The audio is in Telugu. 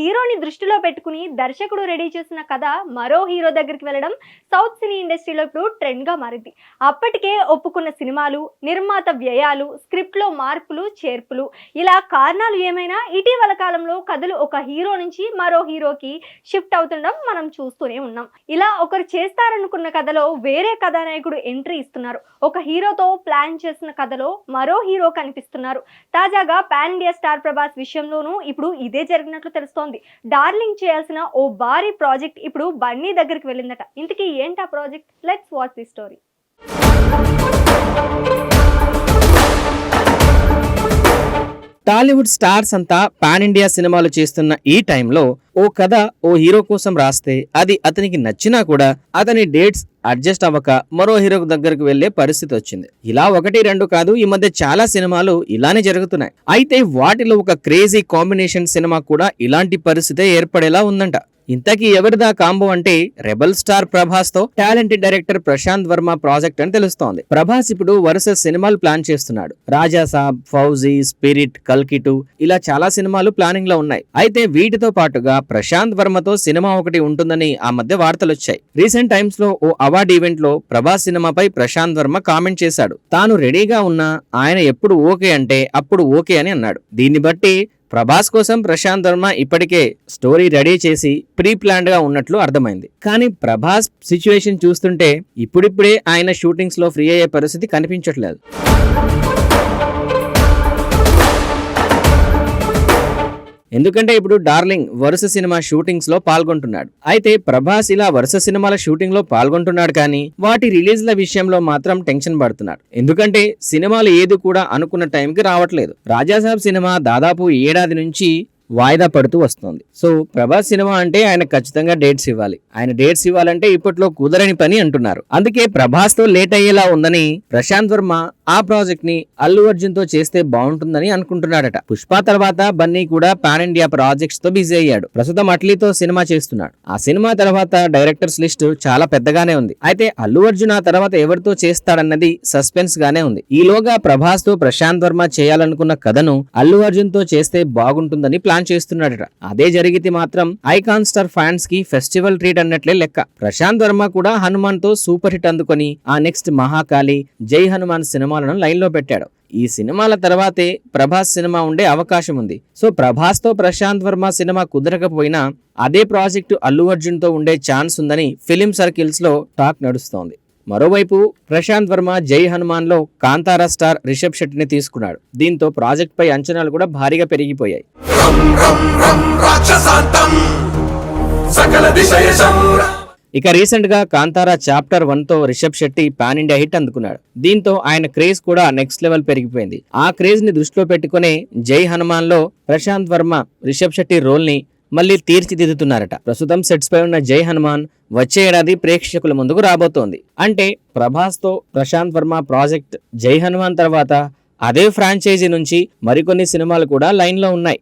హీరోని దృష్టిలో పెట్టుకుని దర్శకుడు రెడీ చేసిన కథ మరో హీరో దగ్గరికి వెళ్ళడం సౌత్ సినీ ఇండస్ట్రీలో ఇప్పుడు ట్రెండ్గా మారింది. అప్పటికే ఒప్పుకున్న సినిమాలు నిర్మాత వ్యయాలు స్క్రిప్ట్లో మార్పులు చేర్పులు ఇలా కారణాలు ఏమైనా ఇటీవల కాలంలో కథలు ఒక హీరో నుంచి మరో హీరోకి షిఫ్ట్ అవుతుండడం మనం చూస్తూనే ఉన్నాం. ఇలా ఒకరు చేస్తారనుకున్న కథలో వేరే కథానాయకుడు ఎంట్రీ ఇస్తున్నారు. ఒక హీరోతో ప్లాన్ చేసిన కథలో మరో హీరో కనిపిస్తున్నారు. తాజాగా పాన్ ఇండియా స్టార్ ప్రభాస్ విషయంలోనూ ఇప్పుడు ఇదే జరిగినట్లు తెలుస్తోంది. డార్లింగ్ చేయాల్సిన ఓ భారీ ప్రాజెక్ట్ ఇప్పుడు బన్నీ దగ్గరికి వెళ్ళిందట. ఇంతకీ ఏంటి ఆ project? Let's watch the story Tollywood stars అంతా పాన్ ఇండియా సినిమాలు చేస్తున్న ఈ టైంలో ఓ కథ ఓ హీరో కోసం రాస్తే అది అతనికి నచ్చినా కూడా అతని డేట్స్ అడ్జస్ట్ అవ్వక మరో హీరో దగ్గరకు వెళ్ళే పరిస్థితి వచ్చింది. ఇలా ఒకటి రెండు కాదు ఈ మధ్య చాలా సినిమాలు ఇలానే జరుగుతున్నాయి. అయితే వాటిలో ఒక క్రేజీ కాంబినేషన్ సినిమా కూడా ఇలాంటి పరిస్థితే ఏర్పడేలా ఉందంట. ఇంతకీ ఎవరిదా కాంబో అంటే rebel star ప్రభాస్తో talented director Prashanth Varma project అని తెలుస్తోంది. ప్రభాస్ ఇప్పుడు వరుస సినిమాలు ప్లాన్ చేస్తున్నాడు. రాజా సాబ్ ఫౌజీ స్పిరిట్ కల్కిటు ఇలా చాలా సినిమాలు ప్లానింగ్లో ఉన్నాయి. అయితే వీటితో పాటుగా ప్రశాంత్ వర్మతో సినిమా ఒకటి ఉంటుందని ఆ మధ్య వార్తలు వచ్చాయి. రీసెంట్ టైమ్స్లో ఓ అవార్డ్ ఈవెంట్లో ప్రభాస్ సినిమాపై ప్రశాంత్ వర్మ కామెంట్ చేశాడు. తాను రెడీగా ఉన్నా ఆయన ఎప్పుడు ఓకే అంటే అప్పుడు ఓకే అని అన్నాడు. దీన్ని బట్టి ప్రభాస్ కోసం ప్రశాంత్ వర్మ ఇప్పటికే స్టోరీ రెడీ చేసి ప్రీ ప్లాన్డ్గా ఉన్నట్లు అర్థమైంది. కానీ ప్రభాస్ సిచ్యువేషన్ చూస్తుంటే ఇప్పుడిప్పుడే ఆయన షూటింగ్స్లో ఫ్రీ అయ్యే పరిస్థితి కనిపించట్లేదు. ఎందుకంటే ఇప్పుడు డార్లింగ్ వరుస సినిమా షూటింగ్స్లో పాల్గొంటున్నాడు. అయితే ప్రభాస్ ఇలా వరుస సినిమాల షూటింగ్లో పాల్గొంటున్నాడు కానీ వాటి రిలీజ్ల విషయంలో మాత్రం టెన్షన్ పడుతున్నాడు. ఎందుకంటే సినిమాలు ఏది కూడా అనుకున్న టైంకి రావట్లేదు. రాజాసాబ్ సినిమా దాదాపు ఏడాది నుంచి వాయిదా పడుతూ వస్తుంది. సో ప్రభాస్ సినిమా అంటే ఆయన ఖచ్చితంగా డేట్స్ ఇవ్వాలి. ఆయన డేట్స్ ఇవ్వాలంటే ఇప్పట్లో కుదరని పని అంటున్నారు. అందుకే ప్రభాస్తో లేట్ అయ్యేలా ఉందని ప్రశాంత్ వర్మ ఆ ప్రాజెక్ట్ని అల్లు అర్జున్తో చేస్తే బాగుంటుందని అనుకుంటున్నాడట. పుష్ప తర్వాత బన్నీ కూడా పాన్ ఇండియా ప్రాజెక్ట్స్తో బిజీ అయ్యాడు. ప్రస్తుతం అట్లీతో సినిమా చేస్తున్నాడు. ఆ సినిమా తర్వాత డైరెక్టర్స్ లిస్ట్ చాలా పెద్దగానే ఉంది. అయితే అల్లు అర్జున్ ఆ తర్వాత ఎవరితో చేస్తాడన్నది సస్పెన్స్ గానే ఉంది. ఈలోగా ప్రభాస్తో ప్రశాంత్ వర్మ చేయాలనుకున్న కథను అల్లు అర్జున్తో చేస్తే బాగుంటుందని ప్లాన్ చేస్తున్నాడట. అదే జరిగితే మాత్రం ఐకాన్ స్టార్ ఫ్యాన్స్కి ఫెస్టివల్ ట్రీట్ అన్నట్లే లెక్క. ప్రశాంత్ వర్మ కూడా హనుమాన్తో సూపర్ హిట్ అందుకొని ఆ నెక్స్ట్ మహాకాళి జై హనుమాన్ సినిమాలను లైన్లో పెట్టాడు. ఈ సినిమాల తర్వాతే ప్రభాస్ సినిమా ఉండే అవకాశం ఉంది. సో ప్రభాస్తో ప్రశాంత్ వర్మ సినిమా కుదరకపోయినా అదే ప్రాజెక్టు అల్లు అర్జున్తో ఉండే ఛాన్స్ ఉందని ఫిలిం సర్కిల్స్లో టాక్ నడుస్తోంది. మరోవైపు ప్రశాంత్ వర్మ జై హనుమాన్లో కాంతారా స్టార్ రిషబ్ శెట్టిని తీసుకున్నాడు. దీంతో ప్రాజెక్ట్ పై అంచనాలు కూడా భారీగా పెరిగిపోయాయి. ఇక రీసెంట్గా Kantara chapter వన్తో Rishab Shetty pan India hit అందుకున్నాడు. దీంతో ఆయన క్రేజ్ కూడా నెక్స్ట్ లెవెల్ పెరిగిపోయింది. ఆ క్రేజ్ని దృష్టిలో పెట్టుకునే జై హనుమాన్లో ప్రశాంత్ వర్మ రిషబ్ శెట్టి రోల్ని మళ్ళీ తీర్చిదిద్దుతున్నారట. ప్రస్తుతం సెట్స్ పై ఉన్న జై హనుమాన్ వచ్చే ఏడాది ప్రేక్షకుల ముందుకు రాబోతోంది. అంటే ప్రభాస్తో ప్రశాంత్ వర్మ ప్రాజెక్ట్ జై హనుమాన్ తర్వాత అదే ఫ్రాంచైజీ నుంచి మరికొన్ని సినిమాలు కూడా లైన్లో ఉన్నాయి.